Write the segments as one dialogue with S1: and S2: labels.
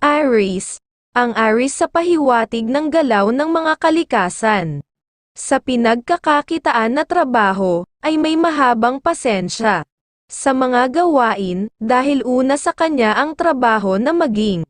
S1: Aries, ang Aries sa pahiwatig ng galaw ng mga kalikasan. Sa pinagkakakitaan na trabaho, ay may mahabang pasensya. Sa mga gawain, dahil una sa kanya ang trabaho na maging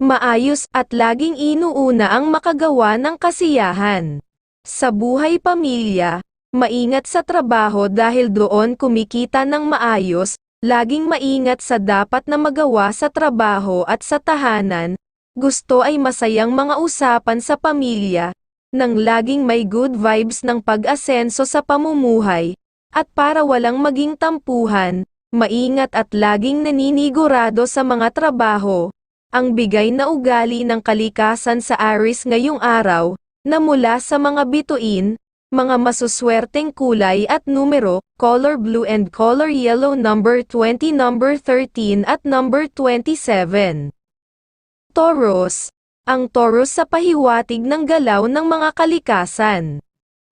S1: maayos at laging inuuna ang makagawa ng kasiyahan. Sa buhay pamilya, maingat sa trabaho dahil doon kumikita ng maayos, laging maingat sa dapat na magawa sa trabaho at sa tahanan, gusto ay masayang mga usapan sa pamilya, nang laging may good vibes ng pag-asenso sa pamumuhay, at para walang maging tampuhan, maingat at laging naninigurado sa mga trabaho, ang bigay na ugali ng kalikasan sa Aris ngayong araw, na mula sa mga bituin, mga masuswerteng kulay at numero, color blue and color yellow number 20 number 13 at number 27. Taurus, ang Taurus sa pahiwatig ng galaw ng mga kalikasan.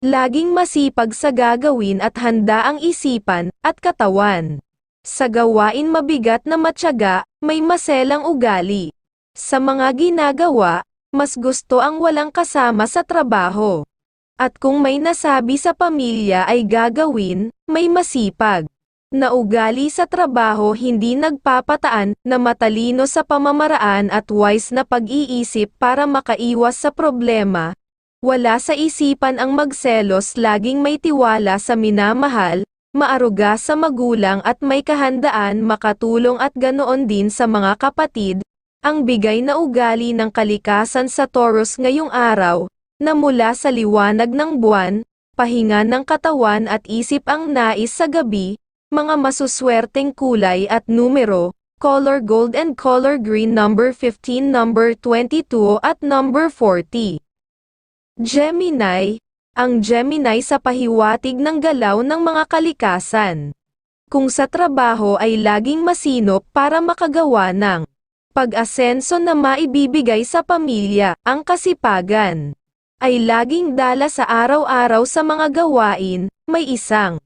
S1: Laging masipag sa gagawin at handa ang isipan at katawan. Sa gawain mabigat na matyaga, may maselang ugali. Sa mga ginagawa, mas gusto ang walang kasama sa trabaho. At kung may nasabi sa pamilya ay gagawin, may masipag. Na ugali sa trabaho hindi nagpapataan na matalino sa pamamaraan at wise na pag-iisip para makaiwas sa problema. Wala sa isipan ang magselos laging may tiwala sa minamahal, maaruga sa magulang at may kahandaan makatulong at ganoon din sa mga kapatid, ang bigay na ugali ng kalikasan sa Taurus ngayong araw, na mula sa liwanag ng buwan, pahinga ng katawan at isip ang nais sa gabi, mga masuswerteng kulay at numero, color gold and color green number 15 number 22 at number 40. Gemini, ang Gemini sa pahiwatig ng galaw ng mga kalikasan. Kung sa trabaho ay laging masinop para makagawa ng pag-asenso na maibibigay sa pamilya, ang kasipagan ay laging dala sa araw-araw sa mga gawain, may isang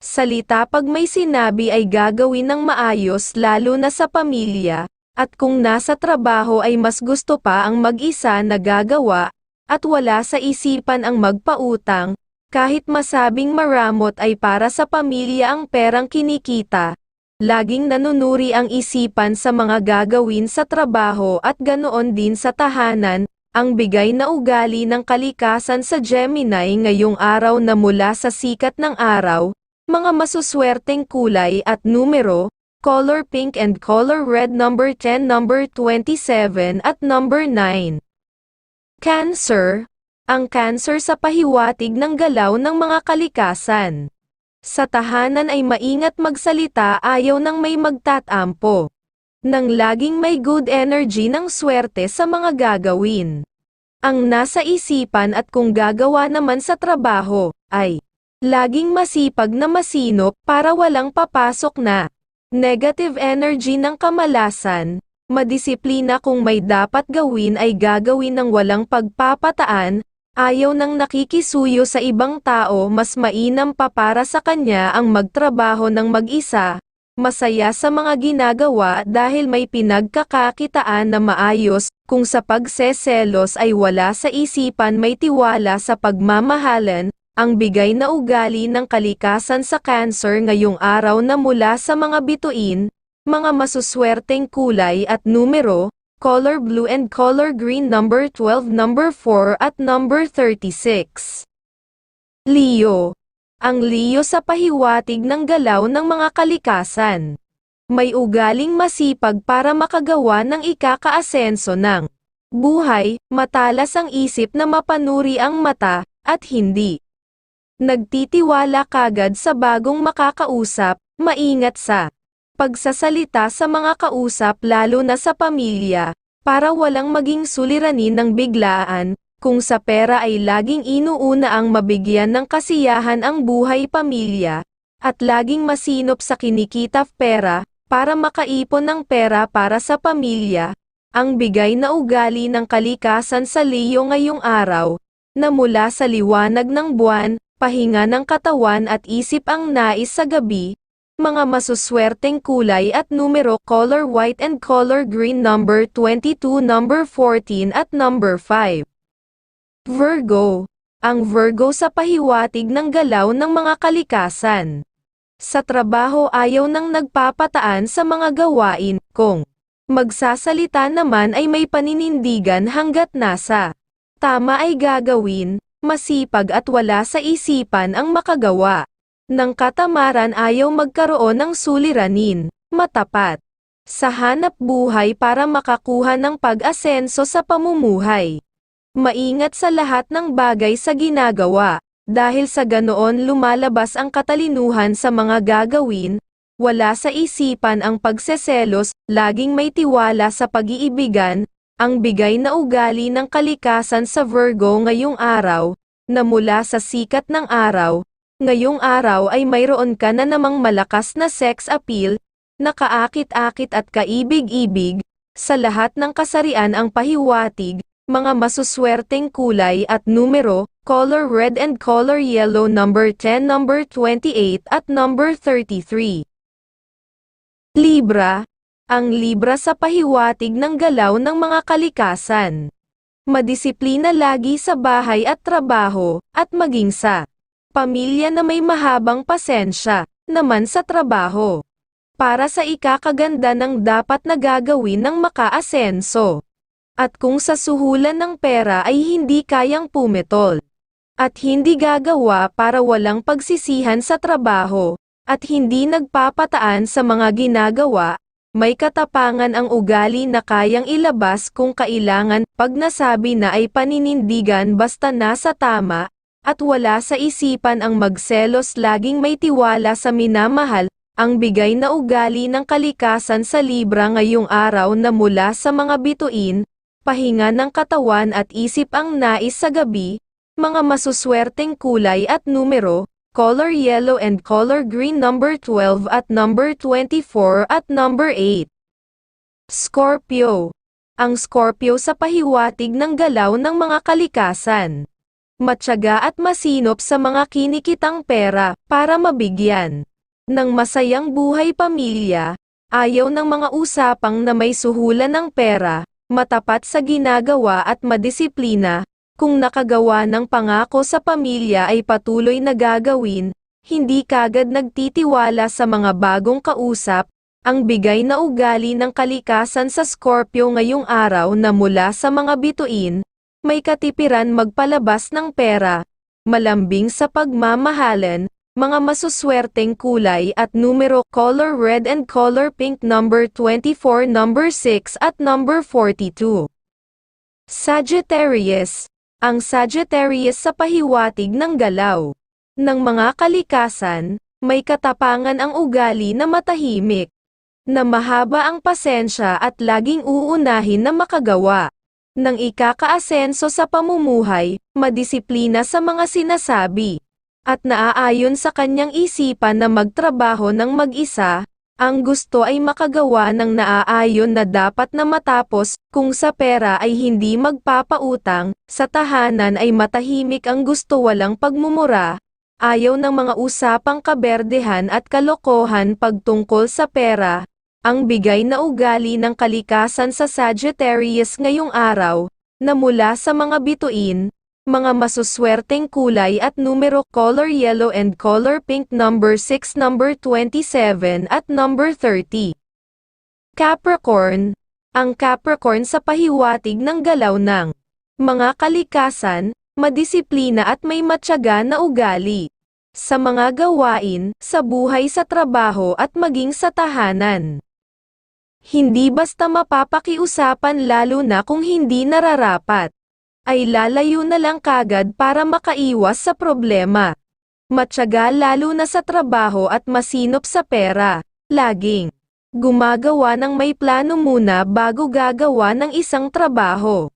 S1: salita pag may sinabi ay gagawin ng maayos lalo na sa pamilya, at kung nasa trabaho ay mas gusto pa ang mag-isa na gagawa, at wala sa isipan ang magpautang, kahit masabing maramot ay para sa pamilya ang perang kinikita, laging nanunuri ang isipan sa mga gagawin sa trabaho at ganoon din sa tahanan, ang bigay na ugali ng kalikasan sa Gemini ngayong araw na mula sa sikat ng araw, mga masuswerteng kulay at numero, color pink and color red number 10 number 27 at number 9. Cancer, ang cancer sa pahiwatig ng galaw ng mga kalikasan. Sa tahanan ay maingat magsalita ayaw ng may magtatampo. Nang laging may good energy ng swerte sa mga gagawin. Ang nasa isipan at kung gagawa naman sa trabaho, ay laging masipag na masinop para walang papasok na negative energy ng kamalasan, Madisiplina kung may dapat gawin ay gagawin ng walang pagpapataan, ayaw nang nakikisuyo sa ibang tao mas mainam pa para sa kanya ang magtrabaho ng mag-isa, masaya sa mga ginagawa dahil may pinagkakakitaan na maayos, kung sa pagseselos ay wala sa isipan may tiwala sa pagmamahalan, ang bigay na ugali ng kalikasan sa cancer ngayong araw na mula sa mga bituin, mga masuswerteng kulay at numero, color blue and color green number 12 number 4 at number 36. Leo. Ang Leo sa pahiwatig ng galaw ng mga kalikasan. May ugaling masipag para makagawa ng ikakaasenso ng buhay, matalas ang isip na mapanuri ang mata, at hindi. Nagtitiwala kagad sa bagong makakausap, maingat sa pagsasalita sa mga kausap lalo na sa pamilya, para walang maging suliranin ng biglaan, kung sa pera ay laging inuuna ang mabigyan ng kasiyahan ang buhay pamilya, at laging masinop sa kinikita pera, para makaipon ng pera para sa pamilya, ang bigay na ugali ng kalikasan sa Leo ngayong araw, na mula sa liwanag ng buwan, pahinga ng katawan at isip ang nais sa gabi, mga masuswerteng kulay at numero color white and color green number 22, number 14 at number 5. Virgo. Ang Virgo sa pahiwatig ng galaw ng mga kalikasan. Sa trabaho ayaw nang nagpapataan sa mga gawain, kung magsasalita naman ay may paninindigan hanggat nasa tama ay gagawin, masipag at wala sa isipan ang makagawa. Ng katamaran ayaw magkaroon ng suliranin, matapat. Sa hanap buhay para makakuha ng pag-asenso sa pamumuhay. Maingat sa lahat ng bagay sa ginagawa, dahil sa ganoon lumalabas ang katalinuhan sa mga gagawin, wala sa isipan ang pagseselos, laging may tiwala sa pag-iibigan, ang bigay na ugali ng kalikasan sa Virgo ngayong araw, na mula sa sikat ng araw, ngayong araw ay mayroon ka na namang malakas na sex appeal, nakaakit-akit at kaibig-ibig, sa lahat ng kasarian ang pahiwatig, mga masuswerteng kulay at numero, color red and color yellow number 10, number 28 at number 33. Libra, ang Libra sa pahiwatig ng galaw ng mga kalikasan. Madisiplina lagi sa bahay at trabaho, at maging sa pamilya na may mahabang pasensya, naman sa trabaho. Para sa ikakaganda ng dapat na gagawin ng makaasenso. At kung sa suhulan ng pera ay hindi kayang pumetol. At hindi gagawa para walang pagsisihan sa trabaho, at hindi nagpapataan sa mga ginagawa, may katapangan ang ugali na kayang ilabas kung kailangan, pag nasabi na ay paninindigan basta nasa tama, at wala sa isipan ang magselos laging may tiwala sa minamahal, ang bigay na ugali ng kalikasan sa Libra ngayong araw na mula sa mga bituin, pahinga ng katawan at isip ang nais sa gabi, mga masuswerteng kulay at numero, color yellow and color green number 12 at number 24 at number 8. Scorpio. Ang Scorpio sa pahiwatig ng galaw ng mga kalikasan. Matyaga at masinop sa mga kinikitang pera, para mabigyan ng masayang buhay pamilya, ayaw ng mga usapang na may suhulan ng pera, matapat sa ginagawa at madisiplina, kung nakagawa ng pangako sa pamilya ay patuloy na gagawin, hindi kagad nagtitiwala sa mga bagong kausap, ang bigay na ugali ng kalikasan sa Scorpio ngayong araw na mula sa mga bituin, may katipiran magpalabas ng pera, malambing sa pagmamahalan, mga masuswerteng kulay at numero color red and color pink number 24 number 6 at number 42. Sagittarius. Ang Sagittarius sa pahiwatig ng galaw. Ng mga kalikasan, may katapangan ang ugali na matahimik, na mahaba ang pasensya at laging uunahin na makagawa. Ng ikakaasenso sa pamumuhay, madisiplina sa mga sinasabi, at naaayon sa kanyang isipan na magtrabaho ng mag-isa, ang gusto ay makagawa ng naaayon na dapat na matapos, kung sa pera ay hindi magpapautang, sa tahanan ay matahimik ang gusto walang pagmumura, ayaw ng mga usapang kaberdehan at kalokohan pagtungkol sa pera, ang bigay na ugali ng kalikasan sa Sagittarius ngayong araw, na mula sa mga bituin, mga masuswerteng kulay at numero color yellow and color pink number 6 number 27 at number 30. Capricorn, ang Capricorn sa pahiwatig ng galaw ng mga kalikasan, madisiplina at may matyaga na ugali sa mga gawain, sa buhay sa trabaho at maging sa tahanan. Hindi basta mapapakiusapan lalo na kung hindi nararapat ay lalayo na lang kagad para makaiwas sa problema. Matyaga lalo na sa trabaho at masinop sa pera, laging gumagawa ng may plano muna bago gagawa ng isang trabaho.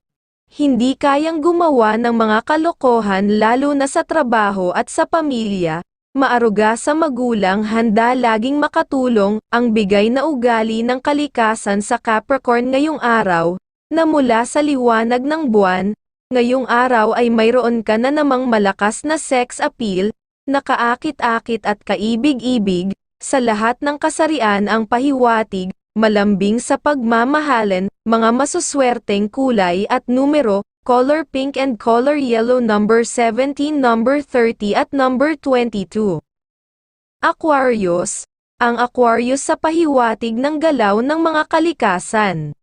S1: Hindi kayang gumawa ng mga kalokohan lalo na sa trabaho at sa pamilya, maaruga sa magulang handa laging makatulong, ang bigay na ugali ng kalikasan sa Capricorn ngayong araw, na mula sa liwanag ng buwan, Ngayong araw ay mayroon ka na namang malakas na sex appeal, nakaakit-akit at kaibig-ibig, sa lahat ng kasarian ang pahiwatig, malambing sa pagmamahalan, mga masuswerteng kulay at numero, color pink and color yellow number 17, number 30 at number 22. Aquarius, ang Aquarius sa pahiwatig ng galaw ng mga kalikasan.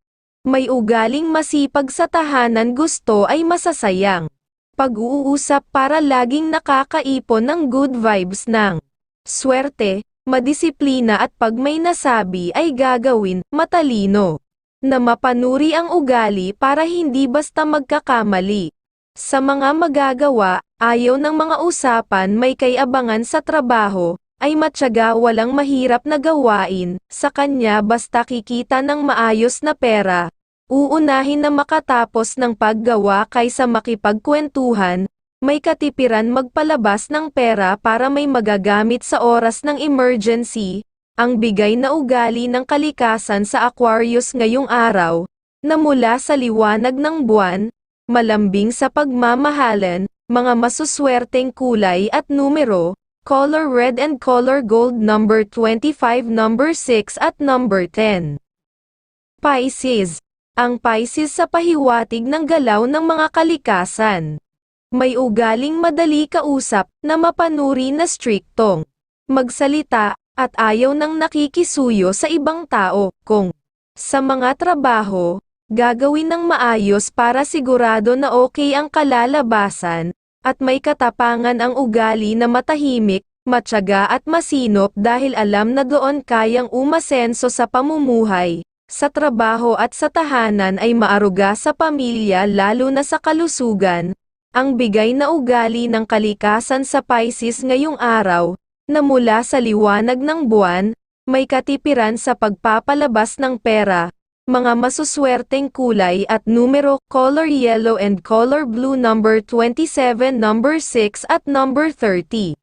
S1: May ugaling masipag sa tahanan gusto ay masasayang. Pag-uusap para laging nakakaipon ng good vibes ng swerte, madisiplina at pag may nasabi ay gagawin, matalino. Na mapanuri ang ugali para hindi basta magkakamali. Sa mga magagawa, ayaw ng mga usapan may kayabangan sa trabaho, ay matyaga walang mahirap na gawain, sa kanya basta kikita ng maayos na pera, uunahin na makatapos ng paggawa kaysa makipagkwentuhan, may katipiran magpalabas ng pera para may magagamit sa oras ng emergency, ang bigay na ugali ng kalikasan sa Aquarius ngayong araw, na mula sa liwanag ng buwan, malambing sa pagmamahalan, mga masuswerteng kulay at numero, color red and color gold number 25 number 6 at number 10. Pisces. Ang Pisces sa pahiwatig ng galaw ng mga kalikasan. May ugaling madali kausap na mapanuri na striktong magsalita at ayaw ng nakikisuyo sa ibang tao kung sa mga trabaho, gagawin ng maayos para sigurado na okay ang kalalabasan, at may katapangan ang ugali na matahimik, matyaga at masinop dahil alam na doon kayang umasenso sa pamumuhay, sa trabaho at sa tahanan ay maaruga sa pamilya lalo na sa kalusugan, ang bigay na ugali ng kalikasan sa Pisces ngayong araw, na mula sa liwanag ng buwan, may katipiran sa pagpapalabas ng pera, mga masuswerteng kulay at numero, color yellow and color blue number 27, number 6 at number 30.